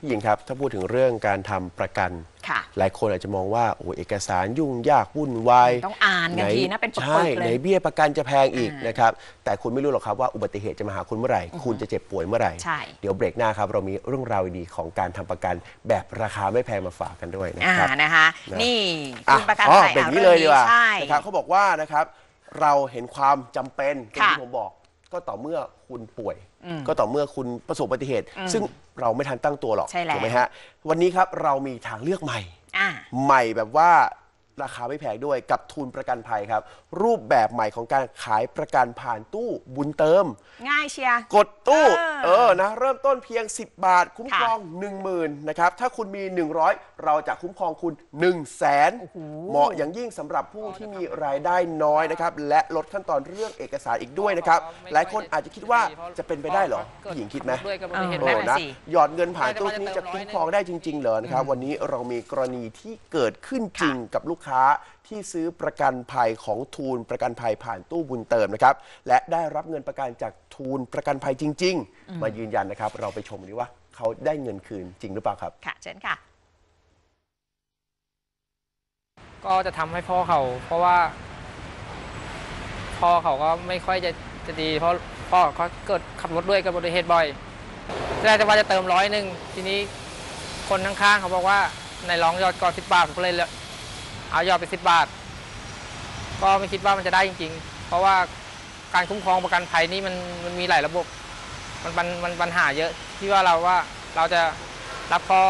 พี่หญิงครับถ้าพูดถึงเรื่องการทำประกัน ค่ะ หลายคนอาจจะมองว่าโอ้เอกสารยุ่งยากวุ่นวายต้องอ่านกันทีนะเป็นปึกๆใช่เลย ไหนเบี้ยประกันจะแพงอีกอ่านนะครับแต่คุณไม่รู้หรอกครับว่าอุบัติเหตุจะมาหาคุณเมื่อไหร่ คุณจะเจ็บป่วยเมื่อไหร่ ใช่ เดี๋ยวเบรกหน้าครับเรามีเรื่องราวดีๆของการทำประกัน แบบราคาไม่แพงมาฝากกันด้วยนะอ่าครับ นะคะ นะ นี่อ่คุณประกันอ๋อภัยเบรกอะนี้เลยดีกว่าใช่ นะครับเขาบอกว่านะครับเราเห็นความจำเป็นอย่างค่ะที่ผมบอก ก็ต่อเมื่อคุณป่วย ก็ต่อเมื่อคุณประสบอุบัติเหตุ ซึ่งเราไม่ทันตั้งตัวหรอกใช่แล้วถูกไหมฮะวันนี้ครับเรามีทางเลือกใหม่อ่าใหม่แบบว่า ราคาไม่แพงด้วยกับทุนประกันภัยครับ รูปแบบใหม่ของการขายประกันผ่านตู้บุญเติม ง่ายเชียร์กดตู้เออเออนะเริ่มต้นเพียง 10 บาท คุ้มครอง 10,000นะครับถ้าคุณมี 100 เราจะคุ้มครองคุณ 1 0 0 0 0แสนเหมาะอย่างยิ่งสำหรับผู้ที่มีรายได้น้อยนะครับและลดขั้นตอนเรื่องเอกสารอีกด้วยนะครับหลายคนอาจจะคิดว่าจะเป็นไปได้เหรอผู้หญิงคิดไหมด้วยกับอุเอบัอติเหตุเอแรอกนะสิหยอดเงินผ่านตู้นี้จะคุ้มครองได้จริง ๆ เหรอนะครับวันนี้เรามีกรณีที่เกิดขึ้นจริงกับลูกค้าที่ซื้อประกันภัยของทูลประกันภัยผ่านตู้บุญเติมนะครับ และได้รับเงินประกันจากทูลประกันภัยจริง ๆ มายืนยันนะครับ เราไปชมดีว่าเขาได้เงินคืนจริงหรือเปล่าครับ ค่ะเชิญค่ะ ก็จะทำให้พ่อเขา เพราะว่า พ่อเขาก็ไม่ค่อยจะจะดี เพราะพ่อเขาเกิดขับรถด้วยเกับอุบัติเหตุบ่อยแรกจะว่าจะเติมร้อยหนึ่งทีนี้คนข้างๆเขาบอกว่าในร้องยอดก่อนสิบบาทผมก็เลย เอายอดไปสิบบาท ก็ไม่คิดว่ามันจะได้จริง ๆ เพราะว่าการคุ้มครองประกันภัยนี่มันมันมีหลายระบบ มันมันมันปัญหาเยอะที่ว่าเราว่าเราจะรับข้อ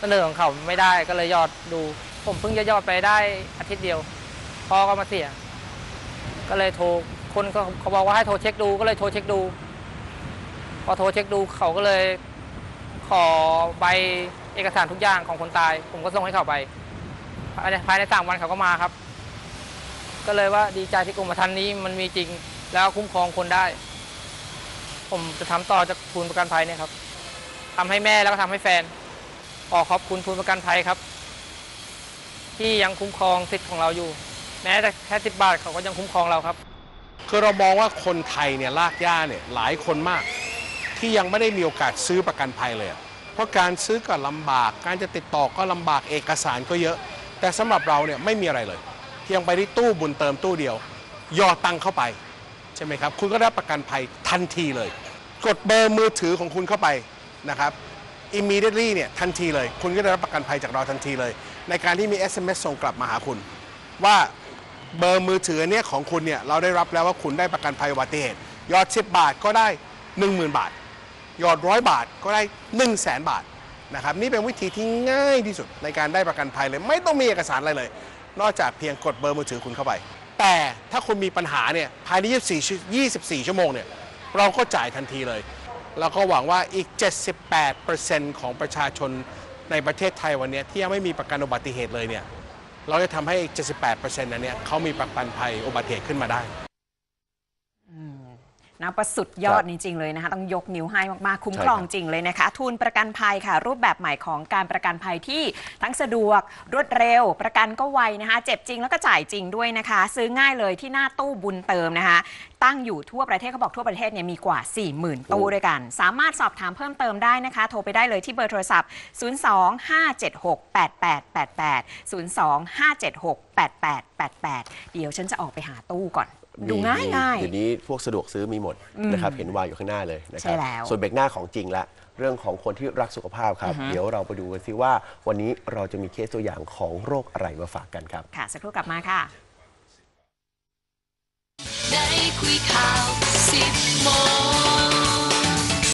เสนอของเขาไม่ได้ก็เลยยอดดู ผมเพิ่งจะยอดไปได้อาทิตย์เดียวพ่อก็มาเสีย ก็เลยโทรคนเขาบอกว่าให้โทรเช็คดูก็เลยโทรเช็คดู พอโทรเช็คดูเขาก็เลยขอใบเอกสารทุกอย่างของคนตาย ผมก็ส่งให้เขาไป ภายในภายในสามวันเขาก็มาครับ ก็เลยว่าดีใจที่กรมธรรม์นี้มันมีจริงแล้วคุ้มครองคนได้ ผมจะทำต่อจากทุนประกันภัยเนี่ยครับทำให้แม่แล้วก็ทำให้แฟน ขอขอบคุณทุนประกันภัยครับ ที่ยังคุ้มครองสิทธิ์ของเราอยู่ แม้แต่แค่สิบบาทเขาก็ยังคุ้มครองเราครับ คือเรามองว่าคนไทยเนี่ยลากย่าเนี่ยหลายคนมาก ที่ยังไม่ได้มีโอกาสซื้อประกันภัยเลย เพราะการซื้อก็ลำบาก การจะติดต่อก็ลำบากเอกสารก็เยอะ แต่สำหรับเราเนี่ยไม่มีอะไรเลย เพียงไปที่ตู้บุญเติมตู้เดียวยอดตังเข้าไปใช่ไหมครับ คุณก็ได้ประกันภัยทันทีเลย กดเบอร์มือถือของคุณเข้าไปนะครับ immediately เนี่ยทันทีเลย คุณก็ได้รับประกันภัยจากเราทันทีเลย ในการที่มี SMS ส่งกลับมาหาคุณ ว่าเบอร์มือถือเนี่ยของคุณเนี่ยเราได้รับแล้วว่าคุณได้ประกันภัยอุบัติเหตุยอด 10 บาทก็ได้ 10,000 บาท ยอดร้อยบาทก็ได้ 1 0 0 0 0แสนบาท นะครับนี่เป็นวิธีที่ง่ายที่สุดในการได้ประกันภัยเลย ไม่ต้องมีเอกสารอะไรเลย นอกจากเพียงกดเบอร์มือถือคุณเข้าไป แต่ถ้าคุณมีปัญหาเนี่ยภายใน 24 24 ชั่วโมงเนี่ยเราก็จ่ายทันทีเลย แล้วก็หวังว่าอีก 78%ของประชาชนในประเทศไทยวันนี้ที่ยังไม่มีประกันอุบัติเหตุเลยเนี่ยเราจะทำให้อีก78%นั้นเนี่ยเขามีประกันภัยอุบัติเหตุขึ้นมาได้ นะประสุดยอดครับจริงๆเลยนะคะ ต้องยกนิ้วให้มากๆ คุ้มใช่ครองครับจริงเลยนะคะ ทุนประกันภัยค่ะ รูปแบบใหม่ของการประกันภัยที่ทั้งสะดวกรวดเร็ว ประกันก็ไวนะคะ เจ็บจริงแล้วก็จ่ายจริงด้วยนะคะ ซื้อง่ายเลยที่หน้าตู้บุญเติมนะคะ ตั้งอยู่ทั่วประเทศเขาบอกทั่วประเทศเนี่ยมีกว่า 40,000 ตู้ด้วยกัน สามารถสอบถามเพิ่มเติมได้นะคะ โทรไปได้เลยที่เบอร์โทรศัพท์ 025768888เดี๋ยวฉันจะออกไปหาตู้ก่อนดูง่ายง่ายๆเดี๋ยวนี้พวกสะดวกซื้อมีหมดนะครับเห็นวางอยู่ข้างหน้าเลยนะครัใช่แล้วส่วนเบรกหน้าของจริงละเรื่องของคนที่รักสุขภาพครับ เดี๋ยวเราไปดูกันซิว่า วันนี้เราจะมีเคสตัวอย่างของโรคอะไรมาฝากกันครับค่ะสักครู่กลับมาค่ะได้คุยข่าว